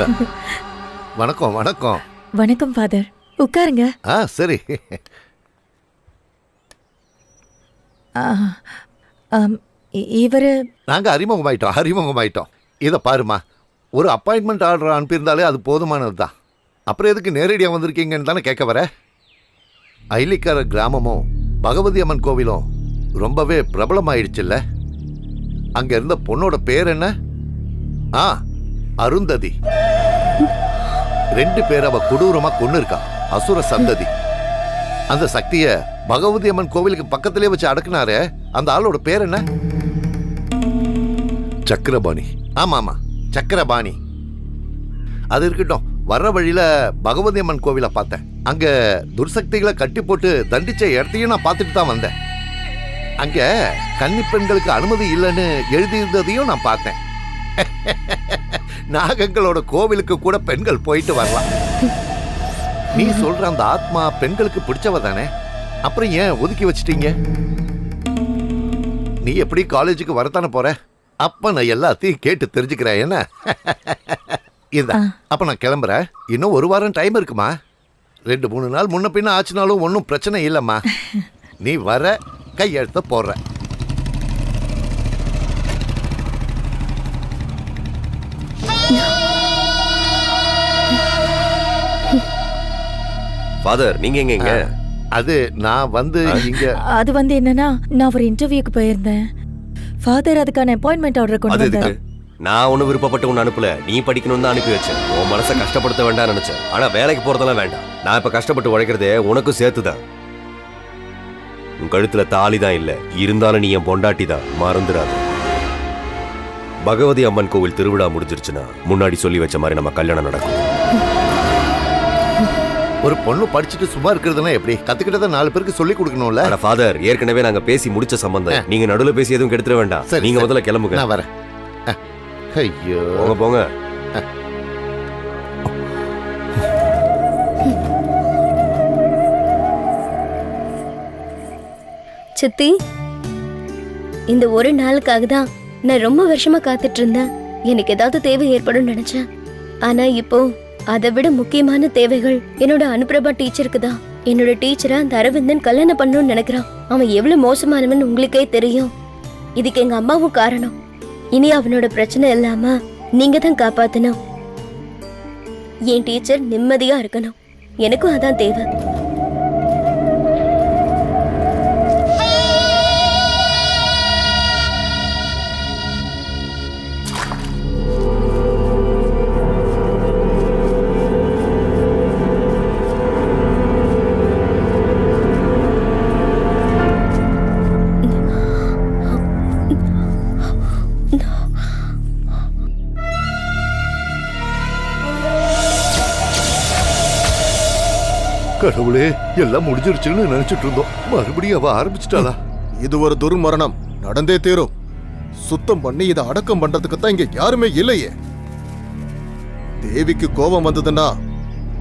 வணக்கம். வணக்கம் வணக்கம். ஃபாதர். உட்காருங்க. ஆ சரி. இவரு நாங்க அறிமுகமாயிட்டோம் அறிமுகமாயிட்டோம். இதை பாருமா ஒரு அப்பாயின்மெண்ட் ஆர்டர் அனுப்பியிருந்தாலே அது போதுமானது தான் அப்புறம் எதுக்கு நேரடியாக வந்திருக்கீங்கன்னு தானே கேட்க வர? ஐலிக்கார கிராமமும் பகவதி அம்மன் கோவிலும் ரொம்பவே பிரபலமாயிடுச்சுல்ல. அங்க இருந்த பொண்ணோட பேர் என்ன? ஆ அருந்ததி. ரெண்டு பேர் அவ கொடூரமா கொண்டு இருக்கா அசுர சந்ததி. அந்த சக்திய பகவதி அம்மன் கோவிலுக்கு பக்கத்திலே வச்சு அடக்குனாரே அந்த ஆளோட பேர் என்ன? சக்கரபாணி. ஆமா ஆமா சக்கரபாணி. அது இருக்கட்டும் வர்ற வழியில பகவதி அம்மன் கோவிலை பார்த்தேன். அங்க துர்சக்திகளை கட்டி போட்டு தண்டிச்ச இடத்தையும் நான் பார்த்துட்டு தான் வந்தேன். அங்க கன்னி பெண்களுக்கு அனுமதி இல்லைன்னு எழுதியிருந்ததையும் நான் பார்த்தேன். நாகங்களோட கோவிலுக்கு கூட பெண்கள் போயிட்டு வரலாம். நீ சொல்ற அந்த ஆத்மா பெண்களுக்கு பிடிச்சவ தானே? அப்புறம் ஏன் ஒதுக்கி வச்சிட்டீங்க? நீ எப்படி காலேஜுக்கு வரத்தானே போற? அப்ப நான் எல்லாத்தையும் கேட்டு தெரிஞ்சுக்கிறேன். என்ன? இந்த ஆ. அப்ப நான் கிளம்புறேன் இன்னும் ஒரு வாரம் டைம் இருக்குமா? ரெண்டு மூணு நாள் முன்ன பின்ன ஆச்சுனாலும் ஒன்றும் பிரச்சனை இல்லைம்மா. நீ வர கையெழுத்த போடுற. ஃபாதர் நீங்க எங்க அது நான் வந்து இங்க அது வந்து என்னன்னா நான் ஒரு இன்டர்வியூக்கு போயிருந்தேன். ஃபாதர் அதுக்கான அப்பாயின்மெண்ட் ஆர்டர் கொண்டு வந்தார் நான் ஒண்ணு விருப்பப்பட்டு உன்னை அனுப்பல. நீ படிக்கணும்னு தான் அனுப்பி வச்சேன். உன் மனசை கஷ்டப்படுத்த வேண்டாம்னு நினைச்சேன். ஆனா வேலைக்கு போறதெல்லாம் வேண்டாம். நான் இப்ப கஷ்டப்பட்டு உழைக்கிறதே உனக்கும் சேர்த்து தான் உன் கழுத்துல தாலி தான் இல்ல. இருந்தாலும் நீ என் பொண்டாட்டி தான். மறந்துடாத. பகவதி அம்மன் கோவில் திருவிழா முடிஞ்சிருச்சுன்னா முன்னாடி சொல்லி வச்ச மாதிரி நம்ம கல்யாணம் நடக்கும். ஒரு பொண்ணு படிச்சுட்டு சும்மா இருக்கிறதுனா எப்படி? கத்துக்கிட்டதை நாலு பேருக்கு சொல்லி கொடுக்கணும்ல? ஆனா ஃபாதர் ஏற்கனவே நாங்க பேசி முடிச்ச சம்பந்தம். நீங்க நடுவுல பேசி எதுவும் கெடுத்துட வேண்டாம். சரி, நீங்க சரி. முதல்ல கிளம்புங்க. நான் வரேன். அஹ், ஐயோ. போங்க போங்க. சித்தி இந்த ஒரு நாளுக்காக தான் நான் ரொம்ப வருஷமா காத்துட்டு இருந்தேன். எனக்கு ஏதாவது தேவை ஏற்படும் நினைச்சேன். ஆனா இப்போ அதை விட முக்கியமான தேவைகள் என்னோட அனுப்பிரபா டீச்சருக்கு தான். என்னோட டீச்சரை அந்த அரவிந்தன் கல்யாணம் பண்ணணும்னு நினைக்கிறான். அவன் எவ்வளவு மோசமானவன் உங்களுக்கே தெரியும். இதுக்கு எங்க அம்மாவும் காரணம். இனி அவனோட பிரச்சனை இல்லாம நீங்க தான் காப்பாத்தணும். என் டீச்சர் நிம்மதியா இருக்கணும். எனக்கும் அதான் தேவை. கடவுளே எல்லாம் முடிஞ்சிருச்சுன்னு நினைச்சிட்டு இருந்தோம். மறுபடியும் அவ ஆரம்பிச்சிட்டாளா? இது ஒரு துர்மரணம். நடந்தே தீரும். சுத்தம் பண்ணி இதை அடக்கம் பண்றதுக்கு தான் இங்க யாருமே இல்லையே. தேவிக்கு கோபம் வந்ததுன்னா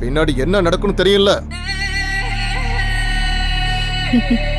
பின்னாடி என்ன நடக்கும்னு தெரியல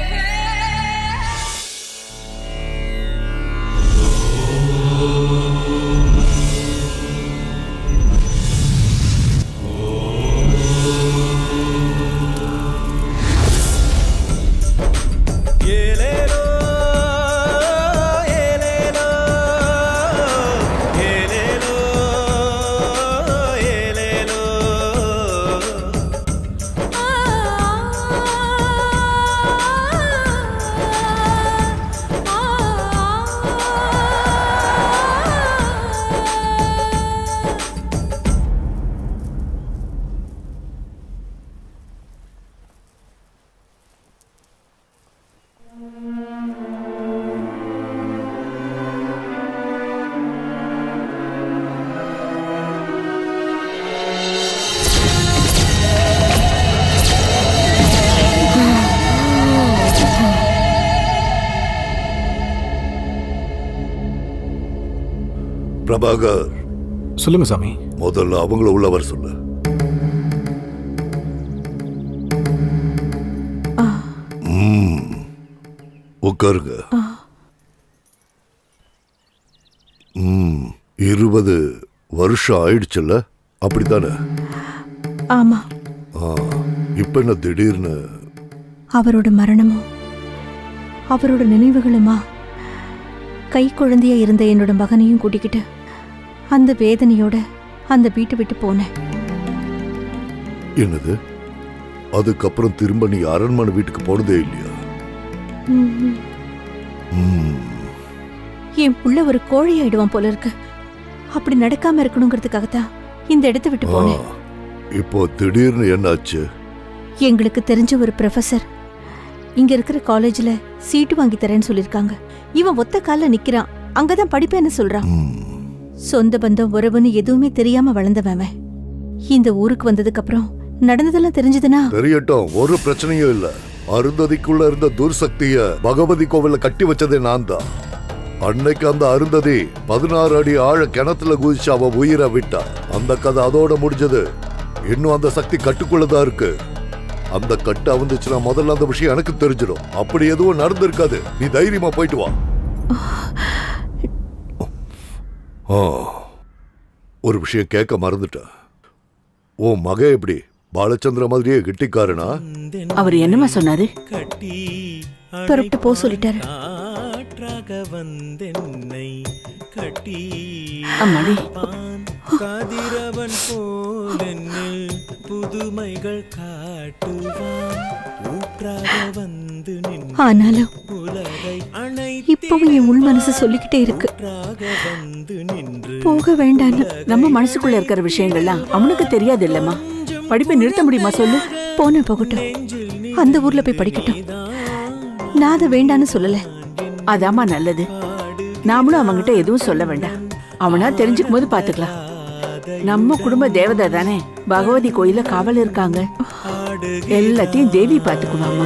பிரபாகர். சொல்லுங்க சாமி. முதல்ல அவங்கள உள்ளவர் சொல்லு. உட்காருங்க. இருபது வருஷம் ஆயிடுச்சுல்ல? அப்படித்தானே? ஆமா. இப்ப என்ன திடீர்னு? அவரோட மரணமும் அவரோட நினைவுகளுமா? கை குழந்தையா இருந்த என்னோட மகனையும் கூட்டிக்கிட்டு அந்த வேதனையோட அந்த வீட்டை விட்டு போனேன். என்னது? அதுக்கப்புறம் திரும்ப நீ அரண்மனை வீட்டுக்கு போனதே இல்லையா? என் புள்ள ஒரு கோழி ஆயிடுவான் போல இருக்கு. அப்படி நடக்காம இருக்கணுங்கிறதுக்காகத்தான் இந்த இடத்தை விட்டு போனேன். இப்போ திடீர்னு என்னாச்சு? எங்களுக்கு தெரிஞ்ச ஒரு ப்ரொஃபசர் இங்க இருக்கிற காலேஜ்ல சீட்டு வாங்கி தரேன்னு சொல்லிருக்காங்க இவன் ஒத்த கால்ல நிக்கிறான். அங்கதான் படிப்பேன்னு சொல்றான். சொந்த பந்தம் உறவுன்னு எதுவுமே தெரியாம வளர்ந்தவன். இந்த ஊருக்கு வந்ததுக்கு அப்புறம் நடந்ததெல்லாம் தெரிஞ்சதுன்னா? தெரியட்டும் ஒரு பிரச்சனையும் இல்ல. அருந்ததிக்குள்ள இருந்த துர்சக்திய பகவதி கோவில்ல கட்டி வச்சதே நான் தான் அன்னைக்கு அந்த அருந்ததி பதினாறு அடி ஆழ கிணத்துல குதிச்சு அவ உயிரை விட்டா. அந்த கதை அதோட முடிஞ்சது. இன்னும் அந்த சக்தி கட்டுக்குள்ளதான் இருக்கு. அந்த கட்டு அவுந்துச்சுன்னா முதல்ல அந்த விஷயம் எனக்கு தெரிஞ்சிடும். அப்படி எதுவும் நடந்திருக்காது. நீ தைரியமா போயிட்டு வா. ஆ, ஒரு விஷயம் கேட்க மறந்துட்டேன் உன் மக எப்படி பாலச்சந்திர மாதிரியே கெட்டிக்காரனா? அவர் என்னம்மா சொன்னாரு? புறப்பட்டு போ சொல்லிட்டாரு. காற்றாக வந்தென்னை கட்டி அம்மாடி. கதிரவன் போலென்னில் புதுமைகள் காட்டுவான். ஊற்றாக வந்து நின்று ஆனாலும் இப்பவும் என் உள் மனசு சொல்லிக்கிட்டே இருக்கு. போக வேண்டான்னு நம்ம மனசுக்குள்ள இருக்கிற விஷயங்கள்லாம் அவனுக்கு தெரியாது இல்லம்மா. படிப்பை நிறுத்த முடியுமா சொல்லு? போன போகட்டும். அந்த ஊர்ல போய் படிக்கட்டும். நான் அதை வேண்டான்னு சொல்லல. அதாம்மா நல்லது. நாமளும் அவங்ககிட்ட எதுவும் சொல்ல வேண்டாம். அவனா தெரிஞ்சுக்கும் போது பாத்துக்கலாம். நம்ம குடும்ப தேவதை தானே? பகவதி கோயில காவல் இருக்காங்க. எல்லாத்தையும் தேவி பாத்துக்குவாம்மா.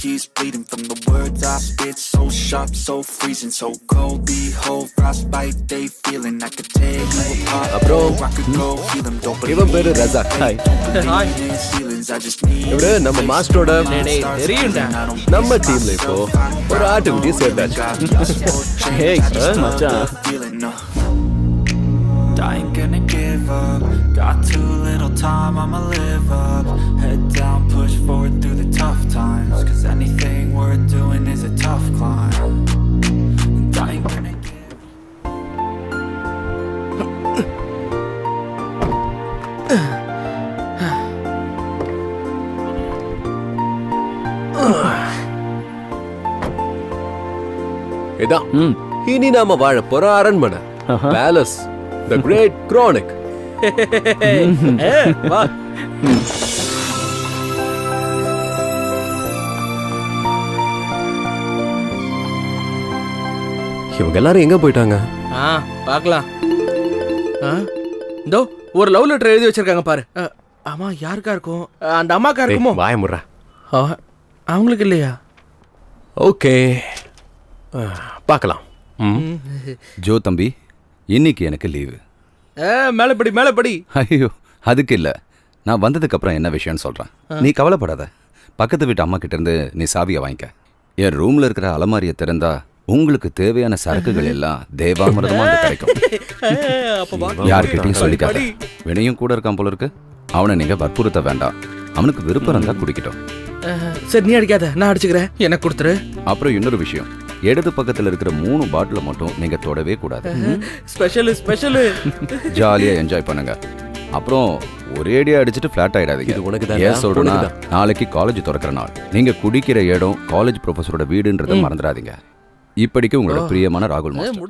keeps bleeding from the words I spit. So sharp, so freezing, so cold. Behold, frostbite they feeling. I could tear you apart. அப்புறம்? I could go heal them. Don't believe இவன் பேரு in Razak. fate, hi. don't believe in ceilings. I just need இவரு நம்ம மாஸ்டரோட தெரியும்டா. நம்ம டீம்ல இப்போ ஒரு ஆட்டுக்குட்டி சேர்த்தாச்சு ஹேய் மச்சான் I ain't gonna give up. Got too little time, I'ma live up. இதான். இனி நாம வாழ போற அரண்மனை. பேலஸ் த கிரேட் கிரானிக் வா. இவங்க எல்லாரும் எங்க போயிட்டாங்க? ஆ பார்க்கலாம். ஆ இதோ ஒரு லவ் லெட்டர் எழுதி வச்சிருக்காங்க பாரு. அ, ஆமா யாருக்கா இருக்கும்? அந்த அம்மாக்கா இருக்குமோ? வாய முறா அவங்களுக்கு இல்லையா? ஓகே பார்க்கலாம். ஜோ தம்பி இன்னைக்கு எனக்கு லீவு. மேலப்படி மேலப்படி ஐயோ அதுக்கு இல்ல. நான் வந்ததுக்கு அப்புறம் என்ன விஷயம்னு சொல்றேன். நீ கவலைப்படாத. பக்கத்து வீட்டு அம்மா கிட்ட இருந்து நீ சாவியை வாங்கிக்க. என் ரூம்ல இருக்கிற அலமாரியை திறந்தா உங்களுக்கு தேவையான சரக்குகள் எல்லாம் தேவாமிரதமா கிடைக்கும். யார்கிட்டயும் சொல்லிக்காத. வினையும் கூட இருக்கான் போல இருக்கு. அவனை நீங்க வற்புறுத்த வேண்டாம். அவனுக்கு விருப்பம் இருந்தா குடிக்கட்டும். சரி நீ அடிக்காத. நான் அடிச்சுக்கிறேன். எனக்கு கொடுத்துரு. அப்புறம் இன்னொரு விஷயம். இடது பக்கத்துல இருக்கிற மூணு பாட்டில மட்டும் நீங்க தொடவே கூடாது. Special special. ஜாலியா என்ஜாய் பண்ணுங்க. அப்புறம் ஒரேடியா அடிச்சுட்டு ஃபிளாட் ஆயிடாதீங்க. இது உனக்கு தான் ஏன் சொல்றேன்னா. நாளைக்கு காலேஜ் திறக்கிற நாள். நீங்க குடிக்கிற இடம் காலேஜ் ப்ரொஃபஸரோட வீடுன்றதை மறந்துடாதீங்க. இப்படிக்கு உங்களோட பிரியமான ராகுல் மாஸ்டர்.